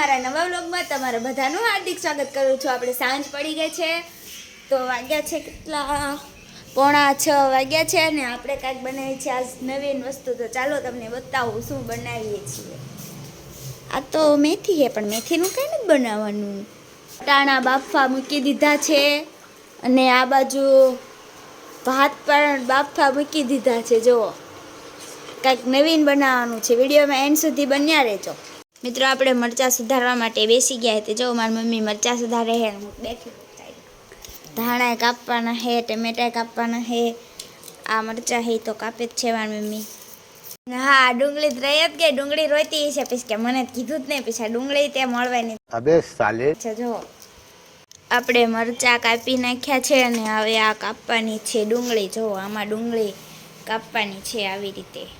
મારા નવા વ્લોગમાં તમારા બધાનું હાર્દિક સ્વાગત કરું છું. આપણે સાંજ પડી ગઈ છે, તો વાગ્યા છે કેટલા? પોણા છ વાગ્યા છે અને આપણે કાંઈક બનાવી છે આજ નવીન વસ્તુ. તો ચાલો તમને બતાવું શું બનાવીએ છીએ. આ તો મેથી છે પણ મેથીનું કંઈ નથી બનાવવાનું. ટાણા બાફા મૂકી દીધા છે અને આ બાજુ ભાત પણ બાફા મૂકી દીધા છે. જુઓ, કાંઈક નવીન બનાવવાનું છે. વિડીયોમાં એન્ડ સુધી બન્યા રહેજો. મિત્રો આપણે મરચાં સુધારવા માટે બેસી ગયા હતી જો મારી મમ્મી મરચાં સુધારે હે હું બેઠી ધાણા કાપવાના છે ટમેટા કાપવાના છે આ મરચાં હે તો કાપે જ છે મારી મમ્મી. હા ડુંગળી તો રહી જ ગઈ. ડુંગળી રોતી છે પછી કે મને કીધું જ નહીં. પછી ડુંગળી ત્યાં મળવાની અબે સાલે જો. આપણે મરચાં કાપી નાખ્યા છે અને હવે આ કાપવાની છે ડુંગળી. જો આમાં ડુંગળી કાપવાની છે આવી રીતે.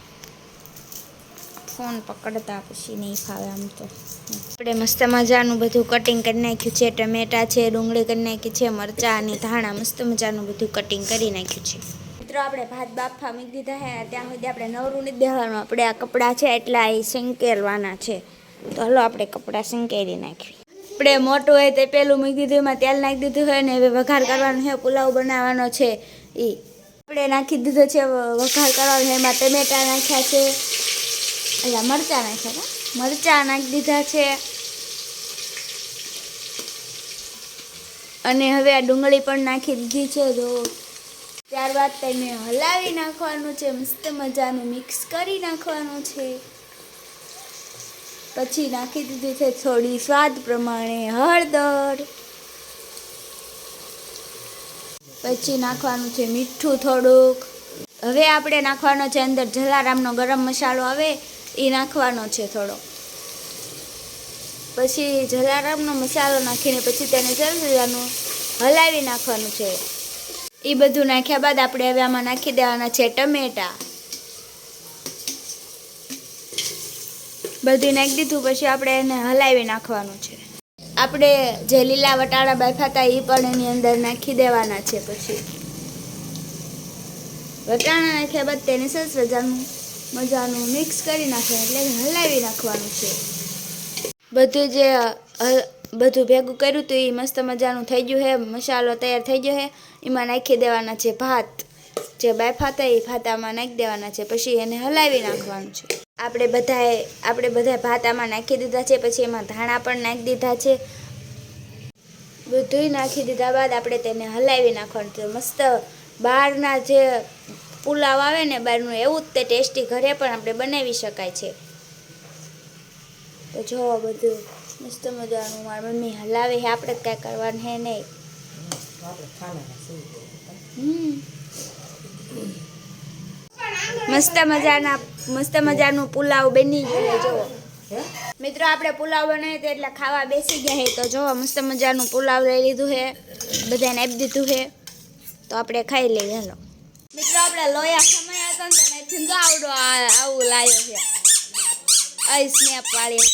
ફોન પકડતા પછી નહીં ફાવે આમ તો. આપણે મસ્ત મજાનું બધું કટિંગ કરી નાખ્યું છે, ટમેટા છે, ડુંગળી કરી નાખી છે, મરચાં અને ધાણા, મસ્ત મજાનું બધું કટિંગ કરી નાખ્યું છે. મિત્રો, આપણે ભાત બાફા મૂકી દીધા હે, ત્યાં સુધી આપણે નવરું નથી દેવાનું આપણે આ કપડાં છે એટલા એ સંકેરવાના છે. તો હલો આપણે કપડાં સંકેરી નાખીએ. આપણે મોટું હોય તે પેલું મૂકી દીધું, એમાં તેલ નાખી દીધું હોય ને હવે વઘાર કરવાનો છે, પુલાવ બનાવવાનો છે. એ આપણે નાખી દીધો છે, વઘાર કરવાનો એમાં ટમેટા નાખ્યા છે. એટલે મરચાં નાખ્યા હતા મરચાં નાખી દીધા છે. અને હવે આ ડુંગળી પણ નાખી દીધી છે, જો. ત્યારબાદ તેને હલાવી નાખવાનું છે, મસ્ત મજાનું મિક્સ કરી નાખવાનું છે. પછી નાખી દીધી છે થોડી સ્વાદ પ્રમાણે હળદર. પછી નાખવાનું છે મીઠું થોડુંક. હવે આપણે નાખવાનો છે અંદર જલારામનો ગરમ મસાલો. આવે એ નાખવાનો છે થોડો. પછી જલારામનો મસાલો નાખીને પછી તેને સરસજાનું હલાવી નાખવાનું છે. એ બધું નાખ્યા બાદ આપણે હવે આમાં નાખી દેવાના છે ટમેટા. બધું નાખી દીધું, પછી આપણે એને હલાવી નાખવાનું છે. આપણે જે લીલા વટાણા બાફ્યા હતા એ પણ એની અંદર નાખી દેવાના છે પછી. વટાણા નાખ્યા બાદ તેને સરસ મજાનું મજાનું મિક્સ કરી નાખવાનું એટલે હલાવી નાખવાનું છે. બધું જે બધું ભેગું કર્યું હતું એ મસ્ત મજાનું થઈ ગયું છે મસાલો તૈયાર થઈ ગયો છે એમાં નાખી દેવાના છે ભાત. જે બાફા હતા એ ફાતામાં નાખી દેવાના છે. પછી એને હલાવી નાખવાનું છે. આપણે બધાએ, આપણે બધા ભાત આમાં નાખી દીધા છે. પછી એમાં ધાણા પણ નાખી દીધા છે. બધુંય નાખી દીધા બાદ આપણે તેને હલાવી નાખવાનું છે. મસ્ત બહારના જે પુલાવ આવે ને બહારનું એવું જ તે ટેસ્ટી ઘરે પણ આપણે બનાવી શકાય છે. તો જો બધું, મસ્ત મજાનું. મારી મમ્મી હલાવે છે, આપણે જ કાંઈ કરવાનું હે નહીં. મસ્ત મજાના, મસ્ત મજાનું પુલાવ બની ગયું જોવો. મિત્રો, આપણે પુલાવ બનાવીએ તો એટલે ખાવા બેસી ગયા તો જો મસ્ત મજાનું પુલાવ લઈ લીધું છે. બધાને આપી દીધું છે. તો આપણે ખાઈ લઈએ, હાલો. આપણે લોયા આવું લાયો છે. આ સ્નેપ વાળી.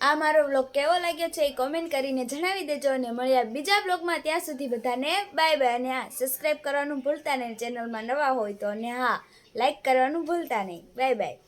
આ મારો બ્લોગ કેવો લાગ્યો છે એ કોમેન્ટ કરીને જણાવી દેજો અને મળ્યા બીજા બ્લોગમાં ત્યાં સુધી બધાને બાય બાય અને હા સબસ્ક્રાઈબ કરવાનું ભૂલતા નહીં. ચેનલમાં નવા હોય તો અને હા લાઈક કરવાનું ભૂલતા નહીં. Bye bye